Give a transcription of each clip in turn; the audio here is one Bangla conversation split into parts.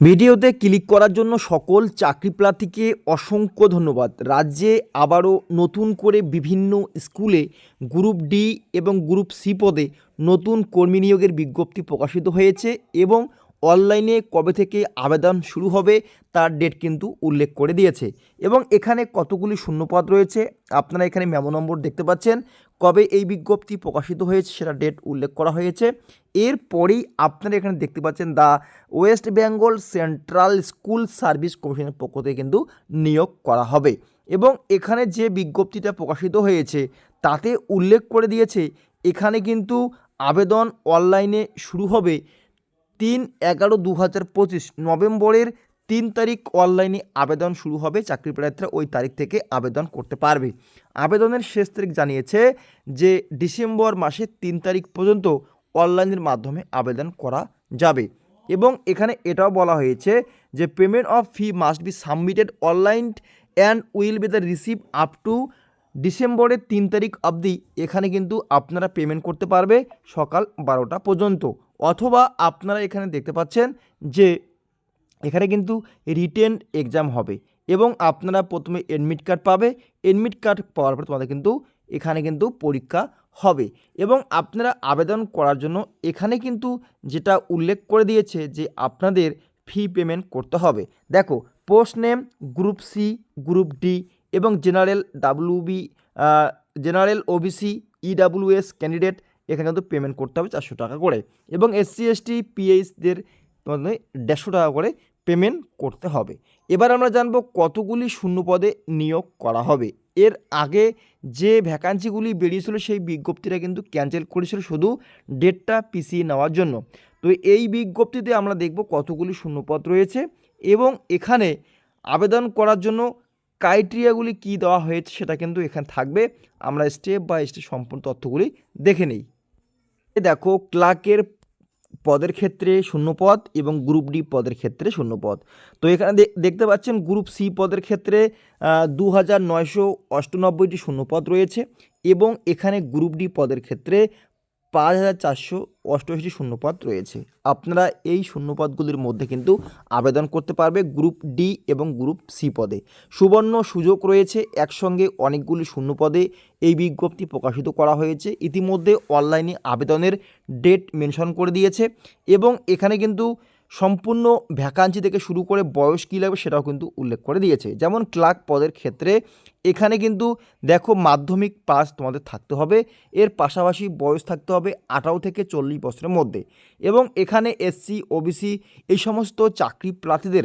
ভিডিওতে ক্লিক করার জন্য সকল চাকরি প্রার্থীকে অসংখ্য ধন্যবাদ। রাজ্যে আবারও নতুন করে বিভিন্ন স্কুলে গ্রুপ ডি এবং গ্রুপ সি পদে নতুন কর্মী নিয়োগের বিজ্ঞপ্তি প্রকাশিত হয়েছে এবং অনলাইনে কবে থেকে আবেদন শুরু হবে তার ডেট কিন্তু উল্লেখ করে দিয়েছে। এবং এখানে কতগুলি শূন্যপদ রয়েছে, আপনারা এখানে মেমো নম্বর দেখতে পাচ্ছেন। কবে এই বিজ্ঞপ্তি প্রকাশিত হয়েছে সেটা ডেট উল্লেখ করা হয়েছে। এরপরেই আপনারা এখানে দেখতে পাচ্ছেন the West Bengal central school service কমিশনের পক্ষ থেকে কিন্তু নিয়োগ করা হবে। এবং এখানে যে বিজ্ঞপ্তিটা প্রকাশিত হয়েছে, তাতে উল্লেখ করে দিয়েছে, এখানে কিন্তু আবেদন অনলাইনে শুরু হবে তিন এগারো দু হাজার পঁচিশ নভেম্বরের তিন তারিখ অনলাইনে আবেদন শুরু হবে। চাকরি প্রার্থীরা ওই তারিখ থেকে আবেদন করতে পারবে। আবেদনের শেষ তারিখ জানিয়েছে যে ডিসেম্বর মাসের তিন তারিখ পর্যন্ত অনলাইনের মাধ্যমে আবেদন করা যাবে। এবং এখানে এটাও বলা হয়েছে যে payment of fee must be submitted online and will be the receive up to ডিসেম্বরের তিন তারিখ অবধি। এখানে কিন্তু আপনারা পেমেন্ট করতে পারবে সকাল বারোটা পর্যন্ত। অথবা আপনারা এখানে দেখতে পাচ্ছেন যে এখানে কিন্তু রিটেন এক্সাম হবে এবং আপনারা প্রথমে এডমিট কার্ড পাবে। এডমিট কার্ড পাওয়ার পর তোমাদের কিন্তু এখানে কিন্তু পরীক্ষা হবে এবং আপনারা আবেদন করার জন্য এখানে কিন্তু যেটা উল্লেখ করে দিয়েছে যে আপনাদের ফি পেমেন্ট করতে হবে। দেখো post name group C group D এবং general WB general OBC EWS candidate এখানে কিন্তু পেমেন্ট করতে হবে চারশো টাকা করে এবং এসসি এসটি পিএইচদের তোমাদের দেড়শো টাকা করে পেমেন্ট করতে হবে। এবার আমরা জানব কতগুলি শূন্য পদে নিয়োগ করা হবে। এর আগে যে ভ্যাকান্সিগুলি বেরিয়েছিল সেই বিজ্ঞপ্তিটা কিন্তু ক্যান্সেল করেছিল শুধু ডেটটা পিছিয়ে নেওয়ার জন্য। তো এই বিজ্ঞপ্তিতে আমরা দেখব কতগুলি শূন্যপদ রয়েছে এবং এখানে আবেদন করার জন্য ক্রাইটেরিয়াগুলি কী দেওয়া হয়েছে সেটা কিন্তু এখানে থাকবে। আমরা স্টেপ বাই স্টেপ সম্পূর্ণ তথ্যগুলি দেখে নিই। দেখো ক্লার্কের পদের ক্ষেত্রে শূন্যপদ এবং গ্রুপ ডি পদের ক্ষেত্রে শূন্যপদ। তো এখানে দেখতে পাচ্ছেন গ্রুপ সি পদের ক্ষেত্রে দু হাজার নয়শো অষ্টানব্বইটি শূন্যপদ রয়েছে এবং এখানে গ্রুপ ডি পদের ক্ষেত্রে পাঁচ হাজার চারশো অষ্টআশিটি শূন্যপদ রয়েছে। আপনারা এই শূন্যপদগুলির মধ্যে কিন্তু আবেদন করতে পারবে গ্রুপ ডি এবং গ্রুপ সি পদে। সুবর্ণ সুযোগ রয়েছে, একসঙ্গে অনেকগুলি শূন্যপদে এই বিজ্ঞপ্তি প্রকাশিত করা হয়েছে। ইতিমধ্যে অনলাইনে আবেদনের ডেট মেনশন করে দিয়েছে এবং এখানে কিন্তু সম্পূর্ণ ভ্যাকান্সি থেকে শুরু করে বয়স কী লাগবে সেটাও কিন্তু উল্লেখ করে দিয়েছে। যেমন ক্লার্ক পদের ক্ষেত্রে এখানে কিন্তু দেখো মাধ্যমিক পাস তোমাদের থাকতে হবে, এর পাশাপাশি বয়স থাকতে হবে আঠারো থেকে চল্লিশ বছরের মধ্যে এবং এখানে এসসি, ওবিসি এই সমস্ত চাকরি প্রার্থীদের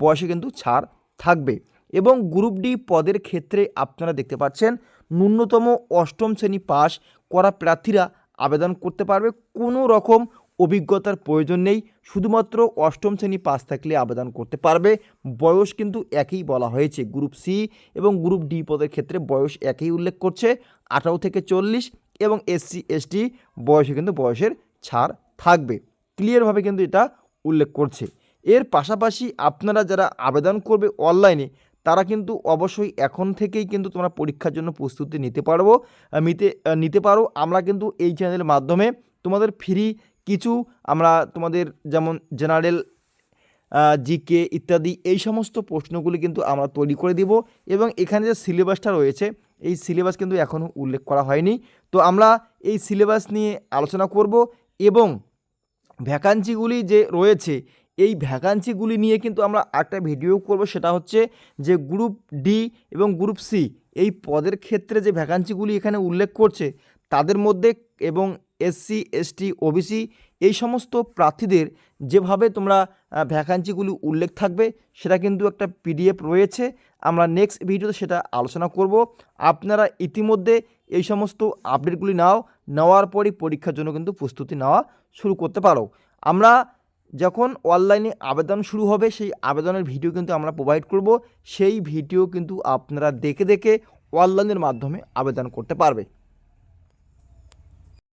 বয়সে কিন্তু ছাড় থাকবে এবং গ্রুপ ডি পদের ক্ষেত্রে আপনারা দেখতে পাচ্ছেন ন্যূনতম অষ্টম শ্রেণি পাস করা প্রার্থীরা আবেদন করতে পারবে। কোনো রকম অভিজ্ঞতার প্রয়োজন নেই। শুধুমাত্র অষ্টম শ্রেণি পাস থাকলে আবেদন করতে পারবে। বয়স কিন্তু একই বলা হয়েছে। গ্রুপ সি এবং গ্রুপ ডি পদের ক্ষেত্রে বয়স একই উল্লেখ করছে। আঠারো থেকে চল্লিশ এবং এসসি এসটি বয়সে কিন্তু বয়সের ছাড় থাকবে। ক্লিয়ারভাবে কিন্তু এটা উল্লেখ করছে। এর পাশাপাশি আপনারা যারা আবেদন করবে অনলাইনে, তারা কিন্তু অবশ্যই এখন থেকেই কিন্তু তোমরা পরীক্ষার জন্য প্রস্তুতি নিতে পারব নিতে নিতে পারো। আমরা কিন্তু এই চ্যানেলের মাধ্যমে তোমাদের ফ্রি কিছু আমরা তোমাদের যেমন জেনারেল জিকে ইত্যাদি এই সমস্ত প্রশ্নগুলি কিন্তু আমরা তৈরি করে দিব এবং এখানে যে সিলেবাসটা রয়েছে, এই সিলেবাস কিন্তু এখনও উল্লেখ করা হয়নি। তো আমরা এই সিলেবাস নিয়ে আলোচনা করব এবং ভ্যাকান্সিগুলি যে রয়েছে, এই ভ্যাকান্সিগুলি নিয়ে কিন্তু আমরা একটা ভিডিও করব, সেটা হচ্ছে যে গ্রুপ ডি এবং গ্রুপ সি এই পদের ক্ষেত্রে যে ভ্যাকান্সিগুলি এখানে উল্লেখ করছে, তাদের মধ্যে এবং এসসি এসটি ওবিসি এই সমস্ত প্রার্থীদের যেভাবে তোমরা ভ্যাকান্সিগুলি উল্লেখ থাকবে, সেটা কিন্তু একটা পিডিএফ রয়েছে। আমরা নেক্সট ভিডিওতে সেটা আলোচনা করব। আপনারা ইতিমধ্যে এই সমস্ত আপডেটগুলি নাও, নেওয়ার পরই পরীক্ষার জন্য কিন্তু প্রস্তুতি নেওয়া শুরু করতে পারো। আমরা যখন অনলাইনে আবেদন শুরু হবে, সেই আবেদনের ভিডিও কিন্তু আমরা প্রোভাইড করব। সেই ভিডিও কিন্তু আপনারা দেখে দেখে অনলাইনের মাধ্যমে আবেদন করতে পারবে।